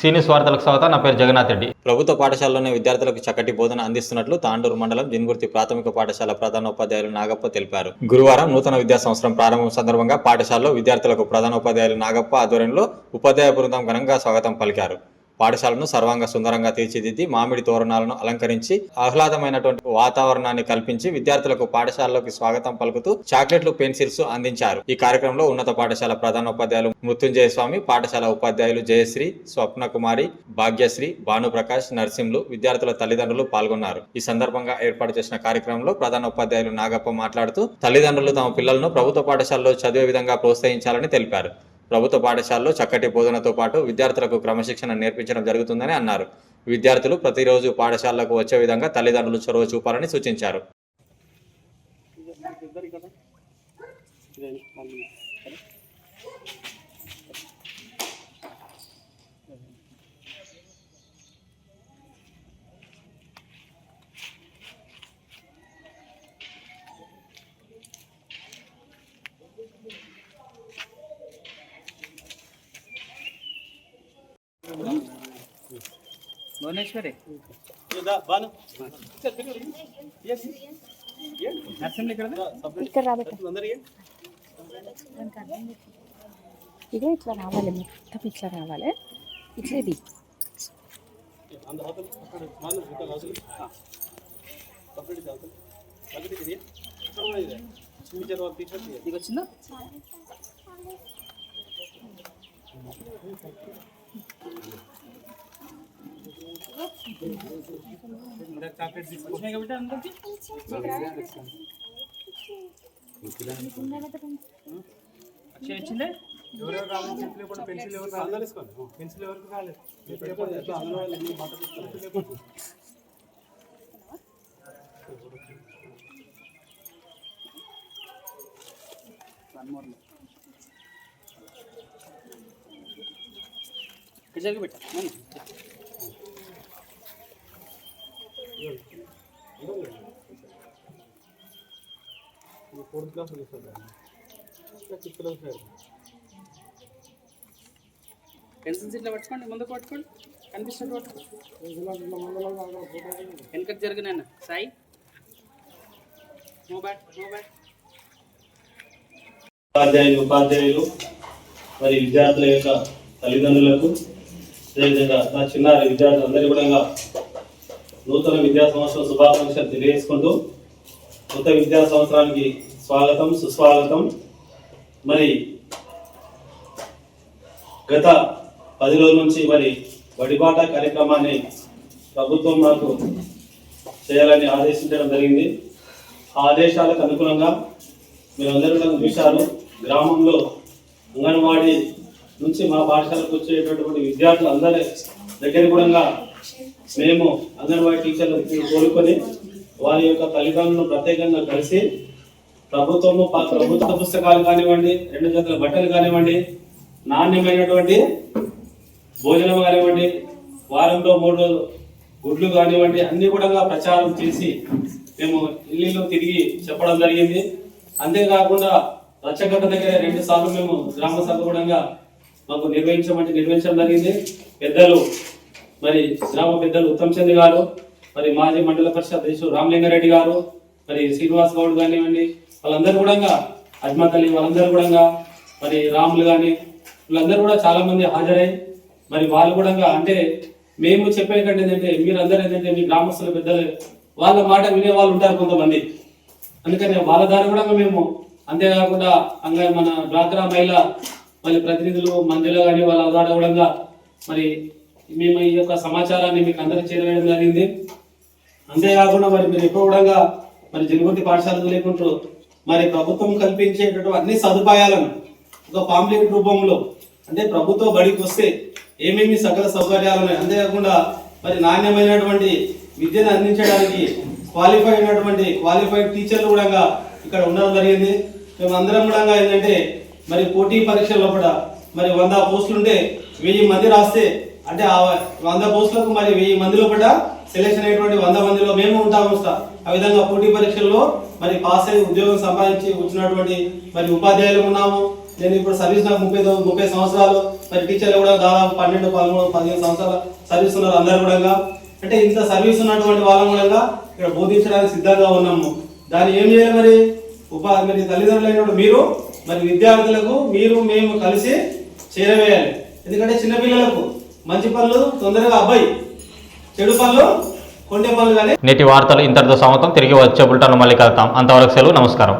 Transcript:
సీనియస్ వార్తలకు స్వాగతం నా పేరు జగన్నాథ్ రెడ్డి. ప్రభుత్వ పాఠశాలలోని విద్యార్థులకు చక్కటి బోధన అందిస్తున్నట్లు తాండూరు మండలం జిన్గుర్తి ప్రాథమిక పాఠశాల ప్రధానోపాధ్యాయులు నాగప్ప తెలిపారు. గురువారం నూతన విద్యా సంవత్సరం ప్రారంభం సందర్భంగా పాఠశాలలో విద్యార్థులకు ప్రధానోపాధ్యాయులు నాగప్ప ఆధ్వర్యంలో ఉపాధ్యాయ బృందం ఘనంగా స్వాగతం పలికారు. పాఠశాలను సర్వాంగ సుందరంగా తీర్చిదిద్ది మామిడి తోరణాలను అలంకరించి ఆహ్లాదమైనటువంటి వాతావరణాన్ని కల్పించి విద్యార్థులకు పాఠశాలలోకి స్వాగతం పలుకుతూ చాక్లెట్లు పెన్సిల్స్ అందించారు. ఈ కార్యక్రమంలో ఉన్నత పాఠశాల ప్రధానోపాధ్యాయులు మృత్యుంజయ స్వామి పాఠశాల ఉపాధ్యాయులు జయశ్రీ స్వప్న కుమారి భాగ్యశ్రీ భానుప్రకాష్ నర్సింహులు విద్యార్థుల తల్లిదండ్రులు పాల్గొన్నారు. ఈ సందర్భంగా ఏర్పాటు చేసిన కార్యక్రమంలో ప్రధాన ఉపాధ్యాయులు నాగప్ప మాట్లాడుతూ తల్లిదండ్రులు తమ పిల్లలను ప్రభుత్వ పాఠశాలలో చదివే విధంగా ప్రోత్సహించాలని తెలిపారు. ప్రభుత్వ పాఠశాలలో చక్కటి బోధనతో పాటు విద్యార్థులకు క్రమశిక్షణ నేర్పించడం జరుగుతుందని అన్నారు. విద్యార్థులు ప్రతిరోజు పాఠశాలకు వచ్చే విధంగా తల్లిదండ్రులు చొరవ చూపాలని సూచించారు. భువనేశ్వరి నర్సింగ్ ఇక్కడ ఇక్కడ రాబెట్ట ఇదే ఇట్లా రావాలి మొత్తం ఇట్లా రావాలి ఇట్లా ఇది ఇది వచ్చిందా వచ్చినాయి కాబట్టి అందరికి అక్షయ్ వచ్చిందే ఇక్కడ జరిగి పెట్టా మనీ. పెన్సిల్స్ ఇట్లా పట్టుకోండి ముందుకు పట్టుకోండి. కనిపిస్తుంది పట్టుకోండి వెనకటి జరిగిన సాయి. ఉపాధ్యాయులు ఉపాధ్యాయులు మరి విద్యార్థుల యొక్క తల్లిదండ్రులకు అదేవిధంగా నా చిన్నారి విద్యార్థులందరూ కూడా నూతన విద్యా సంవత్సరం శుభాకాంక్షలు తెలియజేసుకుంటూ కొత్త విద్యా సంవత్సరానికి స్వాగతం సుస్వాగతం. మరి గత పది రోజుల నుంచి మరి బడిబాట కార్యక్రమాన్ని ప్రభుత్వం నాకు చేయాలని ఆదేశించడం జరిగింది. ఆ ఆదేశాలకు అనుగుణంగా మీరందరూ కూడా చూశారు. గ్రామంలో అంగన్వాడీ నుంచి మా పాఠశాలకు వచ్చేటటువంటి విద్యార్థులు అందరి దగ్గర కూడా మేము అంగన్వాడీ టీచర్లు కోలుకొని వారి యొక్క తల్లిదండ్రులను ప్రత్యేకంగా కలిసి ప్రభుత్వము ప్రభుత్వ పుస్తకాలు కానివ్వండి రెండు జతల బట్టలు కానివ్వండి నాణ్యమైనటువంటి భోజనం కానివ్వండి వారంలో మూడు గుడ్లు కానివ్వండి అన్ని కూడా ప్రచారం చేసి మేము ఇల్లు తిరిగి చెప్పడం జరిగింది. అంతేకాకుండా రచ్చగడ్డ దగ్గర రెండు సార్లు మేము గ్రామ సభ కూడా మాకు నిర్వహించమంటే నిర్వహించడం జరిగింది. పెద్దలు మరి గ్రామ పెద్దలు ఉత్తమ్ చంద్ గారు మరి మాజీ మండల పరిషత్ అధ్యక్షుడు రామలింగారెడ్డి గారు మరి శ్రీనివాస్ గౌడ్ కానివ్వండి వాళ్ళందరూ కూడా అజ్మత్ అలీ వాళ్ళందరూ కూడా మరి రాములు కానీ వీళ్ళందరూ కూడా చాలా మంది హాజరై మరి వాళ్ళు కూడా అంటే మేము చెప్పే కంటే ఏంటంటే మీరందరూ ఏంటంటే మీ గ్రామస్తుల పెద్దలు వాళ్ళ మాట వినే వాళ్ళు ఉంటారు కొంతమంది. అందుకని వాళ్ళ దారి కూడా మేము అంతేకాకుండా అంగ మన డ్వాక్రా మహిళ మళ్ళీ ప్రతినిధులు మందిలో కానీ వాళ్ళ దాడ మరి మేము ఈ యొక్క సమాచారాన్ని మీకు అందరికి చేరవేయడం జరిగింది. అంతేకాకుండా మరి మీరు ఎప్పుడు కూడా మరి జరుగుతి పాఠశాలకు లేకుంటూ మరి ప్రభుత్వం కల్పించేటటువంటి అన్ని సదుపాయాలను ఒక పాంప్లెట్ రూపంలో అంటే ప్రభుత్వ బడికి వస్తే ఏమేమి సకల సౌకర్యాలు ఉన్నాయి? అంతేకాకుండా మరి నాణ్యమైనటువంటి విద్యను అందించడానికి క్వాలిఫై అయినటువంటి క్వాలిఫైడ్ టీచర్లు కూడా ఇక్కడ ఉండడం జరిగింది. మేము అందరం కూడా ఏంటంటే మరి పోటీ పరీక్షల్లో కూడా మరి వంద పోస్టులు ఉంటే వెయ్యి మంది రాస్తే అంటే ఆ వంద పోస్టులకు మరి వెయ్యి మందిలో కూడా సెలెక్షన్ అయినటువంటి వంద మందిలో మేము ఉంటాము సార్ ఆ విధంగా పోటీ పరీక్షల్లో మరి పాస్ అయ్యి ఉద్యోగం సంపాదించి వచ్చినటువంటి మరి ఉపాధ్యాయులు ఉన్నాము. నేను ఇప్పుడు సర్వీస్ నాకు ముప్పై ముప్పై సంవత్సరాలు. మరి టీచర్లు కూడా దాదాపు పన్నెండు పదమూడు పదిహేను సంవత్సరాల సర్వీస్ ఉన్నారు అందరు కూడా అంటే ఇంత సర్వీస్ ఉన్నటువంటి వాళ్ళం కూడా ఇక్కడ బోధించడానికి సిద్ధంగా ఉన్నాము. దాన్ని ఏం చేయాలి మరి? ఉపా మరి తల్లిదండ్రులైనప్పుడు మీరు మరి విద్యార్థులకు మీరు మేము కలిసి చేరవేయాలి. ఎందుకంటే చిన్నపిల్లలకు మంచి పనులు తొందరగా అబ్బాయి. చెడు పనులు కొండే పనులు కానీ నేటి వార్తలు ఇంతటితో సమతం తిరిగి వచ్చే బుల్టన్ మళ్ళీ కలుతాం అంతవరకు సెలవు నమస్కారం.